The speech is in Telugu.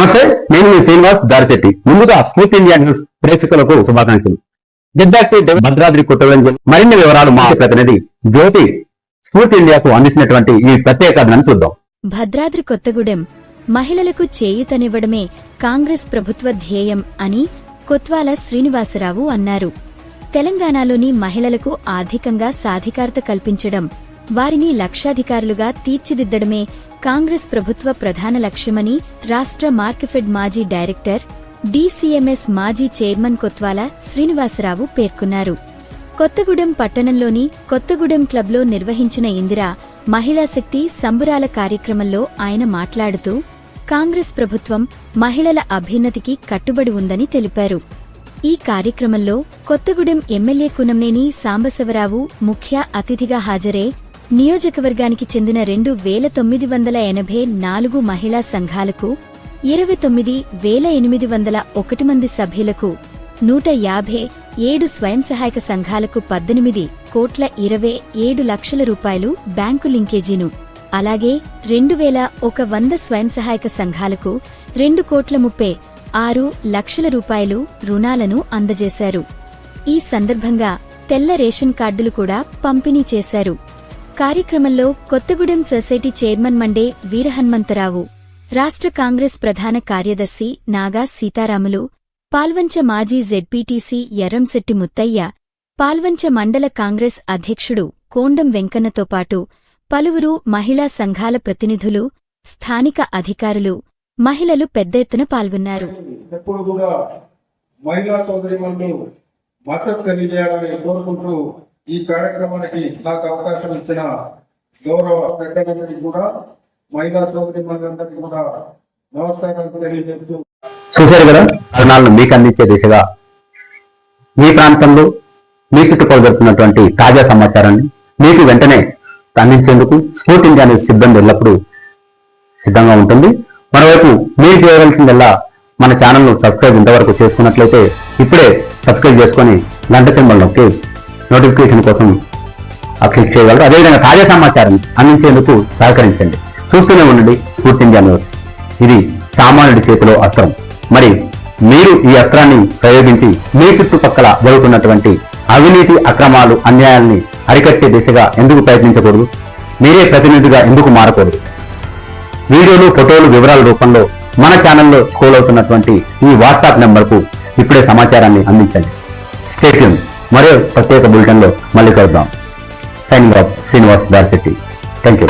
నమస్తే నేను మీ శ్రీనివాస్ దారిశెట్టి. ముందుగా స్మూత్ ఇండియా న్యూస్ ప్రేక్షకులకు శుభాకాంక్షలు. జిద్దాకి భద్రాద్రి కొత్తగూడెం మరిన్ని వివరాలు మా ప్రతినిధి జ్యోతి స్మూత్ ఇండియాకు అందించినటువంటి ఈ ప్రత్యేక కథనాన్ని చూద్దాం. భద్రాద్రి కొత్తగూడెం. మహిళలకు చేయూతనివ్వడమే కాంగ్రెస్ ప్రభుత్వ ధ్యేయం అని కొత్వాల శ్రీనివాసరావు అన్నారు. తెలంగాణలోని మహిళలకు ఆర్థికంగా సాధికారత కల్పించడం వారిని లక్షాధికారులుగా తీర్చిదిద్దడమే కాంగ్రెస్ ప్రభుత్వ ప్రధాన లక్ష్యమని రాష్ట్ర మార్కెఫెడ్ మాజీ డైరెక్టర్ డీసీఎంఎస్ మాజీ చైర్మన్ కొత్వాల శ్రీనివాసరావు పేర్కొన్నారు. కొత్తగూడెం పట్టణంలోని కొత్తగూడెం క్లబ్లో నిర్వహించిన ఇందిరా మహిళా శక్తి సంబురాల కార్యక్రమంలో ఆయన మాట్లాడుతూ కాంగ్రెస్ ప్రభుత్వం మహిళల అభ్యున్నతికి కట్టుబడి ఉందని తెలిపారు. ఈ కార్యక్రమంలో కొత్తగూడెం ఎమ్మెల్యే కునంనేని సాంబశివరావు ముఖ్య అతిథిగా హాజరై నియోజకవర్గానికి చెందిన రెండు వేల తొమ్మిది వందల ఎనభై నాలుగు మహిళా సంఘాలకు ఇరవై తొమ్మిది వేల ఎనిమిది వందల ఒకటి మంది సభ్యులకు నూట యాభై ఏడు స్వయం సహాయక సంఘాలకు పద్దెనిమిది కోట్ల ఇరవై ఏడు లక్షల రూపాయలు బ్యాంకు లింకేజీను అలాగే రెండు వేల ఒక వంద స్వయం సహాయక సంఘాలకు రెండు కోట్ల ముప్పై ఆరు లక్షల రూపాయలు రుణాలను అందజేశారు. ఈ సందర్భంగా తెల్ల రేషన్ కార్డులు కూడా పంపిణీ చేశారు. కార్యక్రమంలో కొత్తగూడెం సొసైటీ చైర్మన్ మండే వీరహన్మంతరావు రాష్ట్ర కాంగ్రెస్ ప్రధాన కార్యదర్శి నాగా సీతారాములు పాల్వంచ మాజీ జెడ్పీటీసీ ఎర్రంశెట్టి ముత్తయ్య పాల్వంచ మండల కాంగ్రెస్ అధ్యక్షుడు కోండం వెంకన్నతో పాటు పలువురు మహిళా సంఘాల ప్రతినిధులు స్థానిక అధికారులు మహిళలు పెద్ద ఎత్తున పాల్గొన్నారు. మహిళా సోదరిమణులు మద్దతు తెలియజేయాలని కోరుకుంటూ ఈ కార్యక్రమానికి నాకు అవకాశం ఇచ్చిన గౌరవ పెద్దలందరికీ కూడా మహిళా సోదరిమణులందరికీ కూడా నమస్కారాలు తెలియజేస్తూ చూశారు కదా కథనాలను మీకు అందించే దిశగా మీ ప్రాంతంలో మీ చుట్టుపక్కల జరుగుతున్నటువంటి తాజా సమాచారాన్ని మీకు వెంటనే అందించేందుకు స్పోర్ట్ ఇండియా అనే సిబ్బంది ఎల్లప్పుడూ సిద్ధంగా ఉంటుంది. మరోవైపు మీరు చేయవలసిందల్లా మన ఛానల్ను సబ్స్క్రైబ్ ఇంతవరకు చేసుకున్నట్లయితే ఇప్పుడే సబ్స్క్రైబ్ చేసుకొని గంట సింబల్ నొక్కి నోటిఫికేషన్ కోసం క్లిక్ చేయగలరు. అదేవిధంగా తాజా సమాచారం అందించేందుకు సహకరించండి. చూస్తూనే ఉండండి స్ఫూర్తి ఇండియా న్యూస్. ఇది సామాన్యుడి చేతిలో అస్త్రం. మరి మీరు ఈ అస్త్రాన్ని ప్రయోగించి మీ చుట్టుపక్కల జరుగుతున్నటువంటి అవినీతి అక్రమాలు అన్యాయాల్ని అరికట్టే దిశగా ఎందుకు ప్రయత్నించకూడదు? మీరే ప్రతినిధిగా ఎందుకు మారకూడదు? వీడియోలు ఫోటోలు వివరాల రూపంలో మన ఛానల్లో స్కోల్ అవుతున్నటువంటి ఈ వాట్సాప్ నెంబర్కు ఇప్పుడే సమాచారాన్ని అందించండి. స్టేట్యూన్ మరో ప్రత్యేక బులెటిన్లో మళ్ళీ కలుద్దాం. Signing off Srinivas Bharathi thank you